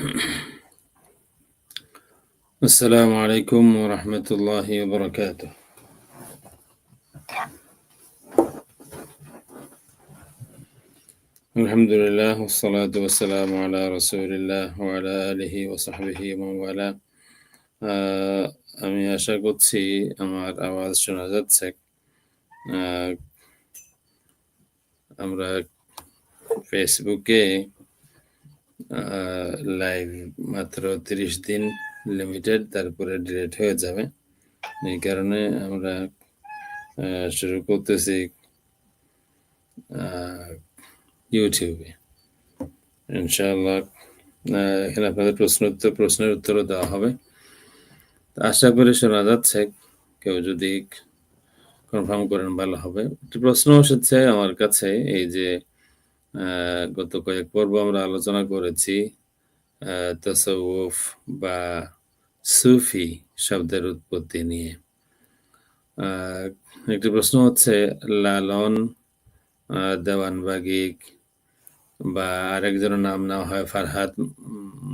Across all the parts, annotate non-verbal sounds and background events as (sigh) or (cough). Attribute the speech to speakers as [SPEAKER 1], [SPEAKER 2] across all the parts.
[SPEAKER 1] (coughs) السلام عليكم ورحمة الله وبركاته الحمد لله والصلاة والسلام على رسول الله وعلى آله وصحبه ومن والاه আহ, আমি আশা করছি আমার আওয়াজ শোনা যাচ্ছে আহ, আমরা ফেসবুকে লাইভ মাত্র তিরিশ দিন লিমিটেড তারপরে ডিলেট হয়ে যাবে। এই কারণে আমরা শুরু করতেছি ইউটিউবে ইনশাআল্লাহ এখানে আপনাদের প্রশ্ন উত্তর, প্রশ্নের উত্তরও দেওয়া হবে। আশা করি শোনা যাচ্ছে, কেউ যদি কনফার্ম করেন ভালো হবে। একটি প্রশ্ন এসেছে আমার কাছে, এই যে গত কয়েক পর্ব আমরা আলোচনা করেছি তসawuf বা সুফি শব্দের উৎপত্তি নিয়ে। একটি প্রশ্ন হচ্ছে, লালন দেওয়ানবাগিক বা আরেকজনের নাম নেওয়া হয় ফারহাদ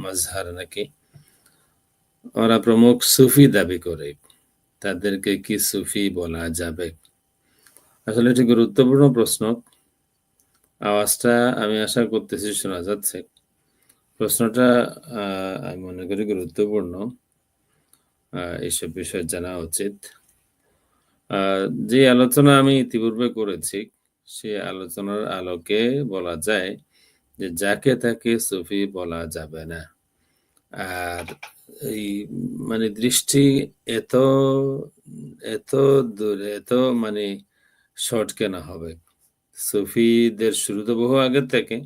[SPEAKER 1] মাজহার নাকি? ওরা প্রমুখ সুফি দাবি করে, তাদেরকে কি সুফি বলা যাবে? আসলে এটি গুরুত্বপূর্ণ প্রশ্ন। আওয়াজটা আমি আশা করতেছি শোনা যাচ্ছে। প্রশ্নটা আমি মনে করি গুরুত্বপূর্ণ। এইসব বিষয় জানা উচিত। যে আলোচনা আমি ইতিপূর্বে করেছি, সে আলোচনার আলোকে বলা যায় যে যাকে তাকে সুফি বলা যাবে না। আর এই মানে দৃষ্টি এত এত দূরে, এত মানে শর্ট কেন হবে? সুফিদের শুরু তো বহু আগের থেকে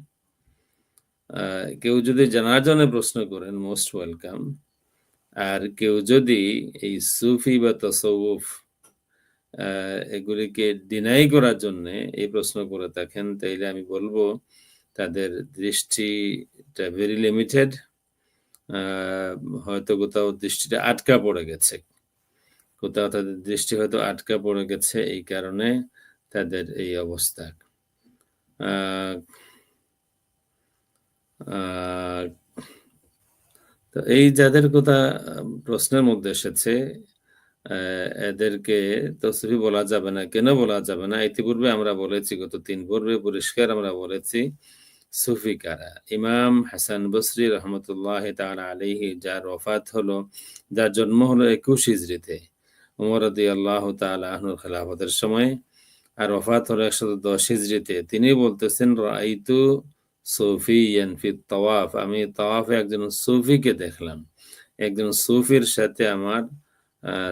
[SPEAKER 1] কেউ যদি জানার জন্য প্রশ্ন করেন মোস্ট ওয়েলকাম আর কেউ যদি এই সুফি বা তসৌফ এগুলিকে ডিনাই করার জন্য এই প্রশ্ন করে থাকেন, তাইলে আমি বলব তাদের দৃষ্টিটা ভেরি লিমিটেড হয়তো কোথাও দৃষ্টিটা আটকা পড়ে গেছে। কোথাও তাদের দৃষ্টি হয়তো আটকা পড়ে গেছে এই কারণে তাদের এই অবস্থা। তো এই যাদের কথা প্রশ্নের মধ্যে এসেছে এদেরকে তসবি বলা যাবে না, কেন বলা যাবে না? ইতিপূর্বে আমরা বলেছি, গত তিন পূর্বে পরিষ্কার আমরা বলেছি, সুফি কারা? ইমাম হাসান বসরি রহমতুল্লাহ তাআলা আলিহি যার ওফাত হলো, যার জন্ম হলো একুশ হিজরিতে উমর রদি আল্লাহ তাআলা আহনুর খেলাফতের সময় আর ওফাত হলো একশত দশ হিজরিতে। তিনি বলতেছেন, রাইতু সুফিয়ান ফি তাওয়াফ। আমি তাওয়াফে একজন সুফিকে দেখলাম। একজন সুফির সাথে আমার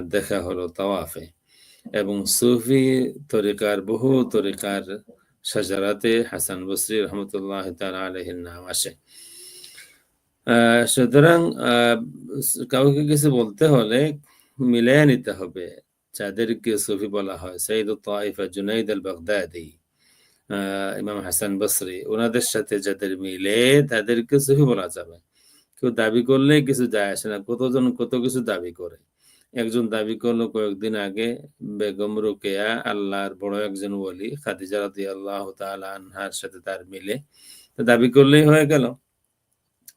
[SPEAKER 1] দেখা হলো তাওয়াফে। এবং সুফি তরিকার, বহু তরিকার সাজারাতে হাসান বসরি রহমতুল্লাহ তাআলা আলাইহির নাম আসে। সুতরাং কাউকে কিছু বলতে হলে মিলিয়ে নিতে হবে। যাদেরকে সুফি বলা হয়। সঈদ তাইফা জুনাইদ আল বাগদাদি ইমাম হাসান বসরি, ওনাদের সাথে যাদের মিলে তাদেরকে সুফি বলা যাবে। কেউ দাবি করলে কিছু যায় আসে না, কতজন কত কিছু দাবি করে। একজন দাবি করল কয়েকদিন আগে, বেগম রোকেয়া, আল্লাহর বড় একজন বলি খাদিজা রাদি আল্লাহ আনহার সাথে তার মিলে দাবি করলেই হয়ে গেল।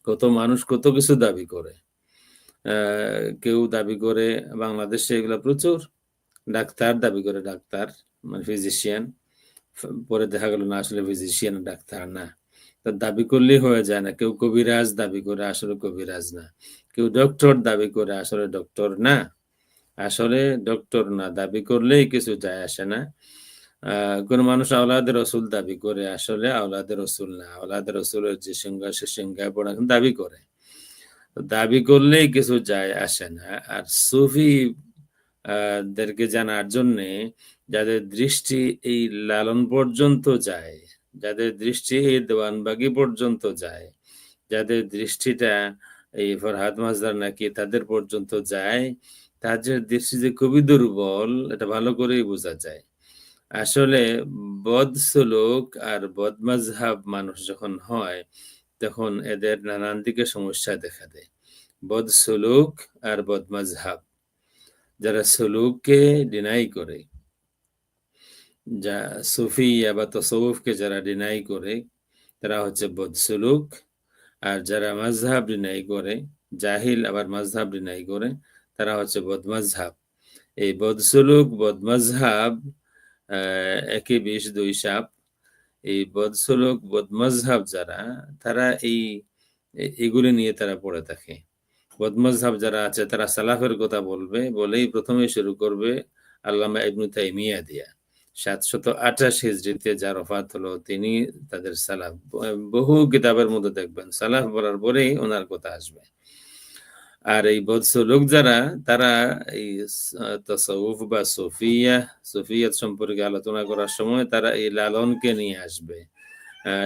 [SPEAKER 1] কত মানুষ কত কিছু দাবি করে। কেউ দাবি করে বাংলাদেশে এগুলো প্রচুর। ডাক্তার, দাবি করে ডাক্তার মানে ফিজিশিয়ান পরে দেখা গেল না, আসলে ফিজিশিয়ান ডাক্তার না। তা দাবি করলেই হয়ে যায় না। কেউ কবিরাজ দাবি করে, আসলে কবিরাজ না। কেউ ডক্টর দাবি করে, আসলে ডক্টর না। আসলে ডক্টর না। দাবি করলেই কিছু যায় আসে না। কোন মানুষ আওলাদের রসুল দাবি করে, আসলে আওলাদের রসুল না। আওলাদের রসুলের যে সংজ্ঞা সে সংজ্ঞায় পড়া দাবি করে। দাবি করলেই কিছু যায় আসে না। আর সুফি দেরকে জানার জন্যে যাদের দৃষ্টি এই লালন পর্যন্ত যায়, যাদের দৃষ্টি এই দেওয়ানবাগি পর্যন্ত যায়, যাদের দৃষ্টিটা এই ফরহাদ মাজদার নাকি তাদের পর্যন্ত যায়, তাদের দৃষ্টি যে খুবই দুর্বল, এটা ভালো করেই বোঝা যায়। আসলে বদ বদসলুক আর বদমাজহাব মানুষ যখন হয়, তখন এদের নানান দিকে সমস্যা দেখা দেয়। বদ বদসলুক আর বদমাজহাব যারা সলুককে ডিনাই করে যা সুফিয়া বা তসৌফকে যারা ডিনাই করে তারা হচ্ছে বদসলুক আর যারা মাযহাব ডিনাই করে, জাহিল আবার মাযহাব ডিনাই করে, তারা হচ্ছে বদমাযহাব। এই বদসলুক, বদমাযহাব আ একই বিষ দুই সাপ। এই বদসলুক, বদমাযহাব যারা, তারা এই এগুলি নিয়ে তারা পড়ে থাকে। বদমাযহাব যারা আছে তারা সালাফের কথা বলবে, বলেই প্রথমে শুরু করবে আল্লামা ইবনু তাইমিয়া দিয়া। ৭২৮ হিজরিতে যার ওফাত হলো তিনি তাদের সালাফ। বহু কিতাবের মধ্যে দেখবেন সালাফ বলার পরেই উনার কথা আসবে। আর এই বদসলুক যারা তারা এই তাসাউফ বা সুফিয়া, সুফিয়ত সম্পর্কে আলোচনা করার সময় তারা এই লালনকে নিয়ে আসবে,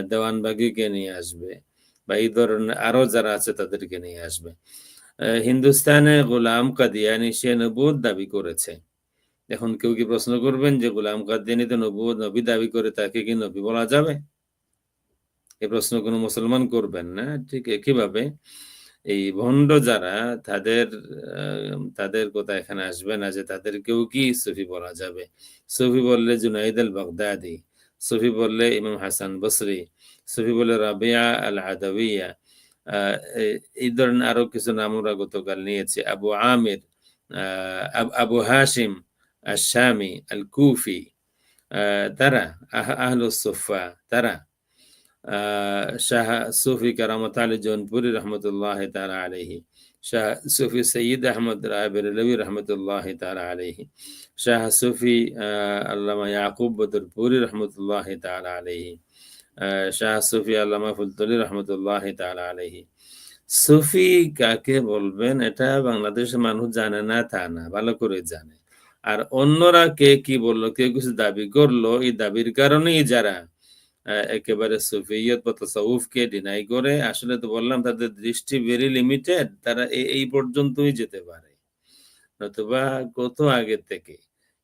[SPEAKER 1] দেওয়ানবাগিকে নিয়ে আসবে বা এই ধরনের আরও যারা আছে তাদেরকে নিয়ে আসবে। হিন্দুস্তানে গোলাম কাদিয়ানী সে নবুয়ত দাবি করেছে। এখন কেউ কি প্রশ্ন করবেন যে গোলাম কাদিয়ানী তো নবুয়ত নবী দাবি করে তাকে কি নবী বলা যাবে? এ প্রশ্ন কোন মুসলমান করবেন না। ঠিক একইভাবে এই ভণ্ড যারা তাদের তাদের কথা এখানে আসবে না যে তাদেরকেও কি সুফি বলা যাবে। সুফি বললে জুনাইদ আল বাগদাদি, সুফি বললে ইমাম হাসান বসরি, সুফি বললে রাবিয়া আল আদাউইয়া। আ এ এই ধরনের আরও কিছু নাম আমরা গতকাল নিয়েছি। আবু আমির, আ আব আবু হাশিম আশ-শামি, আল কুফি, আ তারা আহ আহলুস সুফফা তারা। আ শাহ সুফি কারামত আলী জৌনপুরি রহমতুল্লাহ তাআলা আলাইহি, শাহ সুফি সৈয়দ আহমদ রায় বেরেলভী রহমতুল্লাহ তাআলা আলাইহি, শাহ সুফি আ আল্লামা ইয়াকুব বদরপুরি রহমতুল্লাহ তাআলা আলাইহি, আ শাহ সুফি আল্লামা ফুলতলি রহমতুল্লাহ তাআলা আলাইহি। সুফি কাকে বলবেন এটা বাংলাদেশের মানুষ জানে না তা না, ভালো করে জানে। আর অন্যরা কে কি বলল কেউ কিছু দাবি করল, এই দাবির কারণেই যারা একেবারে সুফিয়ত বা তাসাউফকে ডিনাই করে, আসলে তো বললাম তাদের দৃষ্টি ভেরি লিমিটেড। তারা এই পর্যন্তই যেতে পারে। নতুবা কত আগে থেকে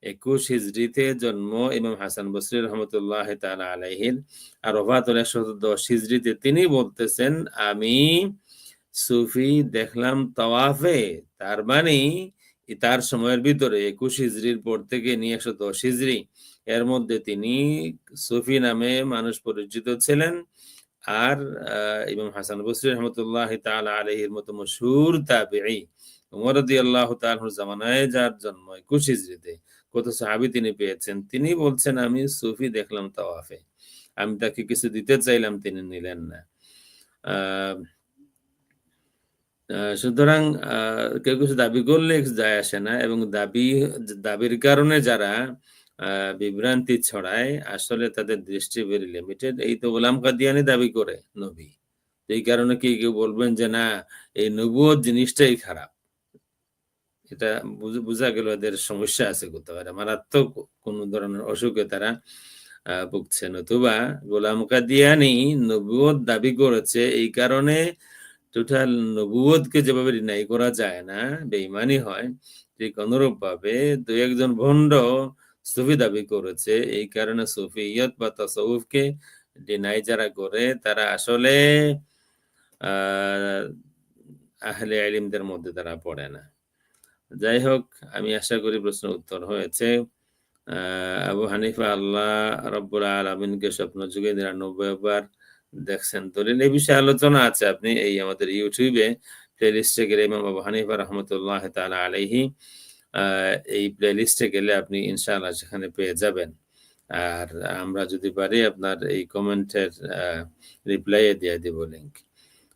[SPEAKER 1] ২১ হিজরিতে জন্ম ইমাম হাসান বসরি রহমতুল্লাহ আলাইহির আর ওফাত হলো ১১১০ হিজরিতে তিনি বলতেছেন, "আমি সুফি দেখলাম তাওয়াফে।" তার মানে তার সময়ের ভিতরে ২১ হিজরির পর থেকে নিয়ে ১১০ হিজরি এর মধ্যে তিনি সুফি নামে মানুষ পরিচিত ছিলেন। আর ইমাম হাসান বসরি রহমতুল্লাহ তাআলা আলাইহির মতো মশহুর তাবেঈ ওমর রাদিয়াল্লাহু তাআলা জামানায় যার জন্ম ২১ হিজরিতে কত সাহাবী তিনি পেয়েছেন। তিনি বলছেন, "আমি সুফি দেখলাম তাওয়াফে।" আমি তাকে কিছু দিতে চাইলাম তিনি নিলেন না। সুতরাং কেউ কিছু দাবি করলে যায় আসে না এবং দাবি দাবির কারণে যারা বিভ্রান্তি ছড়ায় আসলে তাদের দৃষ্টি ভেরি লিমিটেড। এই তো গোলাম কাদিয়ানি দাবি করে নবী। এই কারণে কি কেউ বলবেন যে না এই নবুয়ত জিনিসটাই খারাপ। এটা বুঝ গেল এদের সমস্যা আছে কোথাও। এরা মারাত্মক কোন ধরনের অসুখে তারা ভুগছে। নতুবা গোলাম কাদিয়ানী নবুয়ত দাবি করেছে এই কারণে টোটাল নবুয়তকে যেভাবে ডিনাই করা যায় না, বেঈমানি হয়, ঠিক অনুরূপভাবে ২-১ জন ভণ্ড সুফি দাবি করেছে। এই কারণে সুফিয়ত বা তাসাউফকে ডিনাই যারা করে তারা আসলে আহলে ইলমদের মধ্যে তারা পড়ে না। যাই হোক, আমি আশা করি প্রশ্নের উত্তর হয়েছে। আবু হানিফা, আল্লাহ রাব্বুল আলামিনকে স্বপ্ন যুগে ৯৯ বার দেখছেন দলিল। এই বিষয়ে আলোচনা আছে আপনি এই আমাদের ইউটিউবে প্লেলিস্টে গেলে ইমাম আবু হানিফা রহমতুল্লাহ তাআলা আলাইহি আ এই প্লেলিস্টে গেলে আপনি ইনশাআল্লাহ সেখানে পেয়ে যাবেন। আর আমরা যদি পারি, আপনার এই কমেন্টের আ রিপ্লাই দিয়ে দিব লিংক।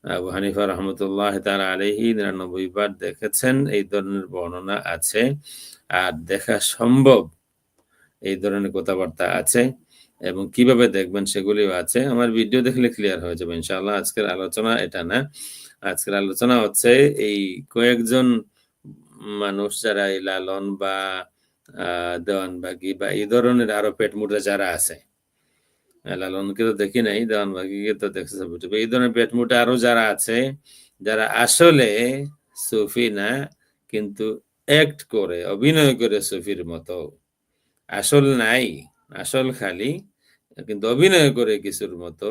[SPEAKER 1] আবু হানিফা রহমতুল্লাহ তাআলা আলাইহি ৯৯ বার দেখেছেন, এই ধরনের বর্ণনা আছে। আর দেখা সম্ভব এই ধরনের কথাবার্তা আছে এবং কীভাবে দেখবেন সেগুলিও আছে। আমার ভিডিও দেখলে ক্লিয়ার হয়ে যাবে, ইনশাআল্লাহ। আজকের আলোচনা এটা না। আজকের আলোচনা হচ্ছে এই কয়েকজন মানুষ যারা এই লালন বা দেওয়ানবাগি বা এই ধরনের আরও পেট পেটমুটা যারা আছে। লালনকে তো দেখি নাই, দেওয়ানবাগিকে তো দেখছি ছবি-টবি। এই ধরনের পেটমুটা আরও যারা আছে, যারা আসলে সুফি না কিন্তু অ্যাক্ট করে, অভিনয় করে সুফির মতো। আসল নাই, আসল খালি কিন্তু অভিনয় করে কিছুর মতো।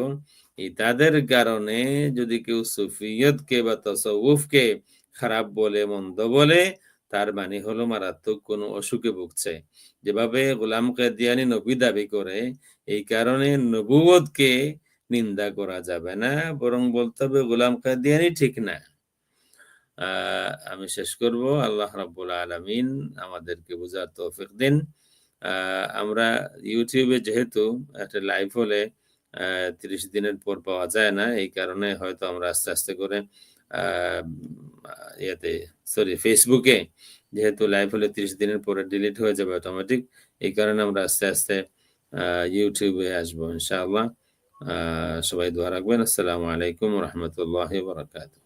[SPEAKER 1] এই তাদের কারণে যদি কেউ সুফিয়তকে বা তাসাউফকে খারাপ বলে, মন্দ বলে, তার মানে হলো মারাত্মক কোন অসুখে ভুগছে। যেভাবে গোলাম কাদিয়ানী নবী দাবি করে, এই কারণে নবুয়তকে নিন্দা করা যাবে না বরং বলতে হবে গোলাম কাদিয়ানি ঠিক না। আমি শেষ করব। আল্লাহ রাব্বুল আলামিন আমাদেরকে বোঝার তৌফিক দিন। আমরা ইউটিউবে যেহেতু একটা লাইভ হলে তিরিশ দিনের পর পাওয়া যায় না। এই কারণে হয়তো আমরা আস্তে আস্তে করে ইয়াতে সরি ফেসবুকে যেহেতু লাইভ হলে তিরিশ দিনের পরে ডিলিট হয়ে যাবে অটোমেটিক এই কারণে আমরা আস্তে আস্তে ইউটিউবে আসব ইনশাআল্লাহ। সবাই দোয়া রাখবেন। আসসালামু আলাইকুম রহমতুল্লাহ বারাকাতুহ।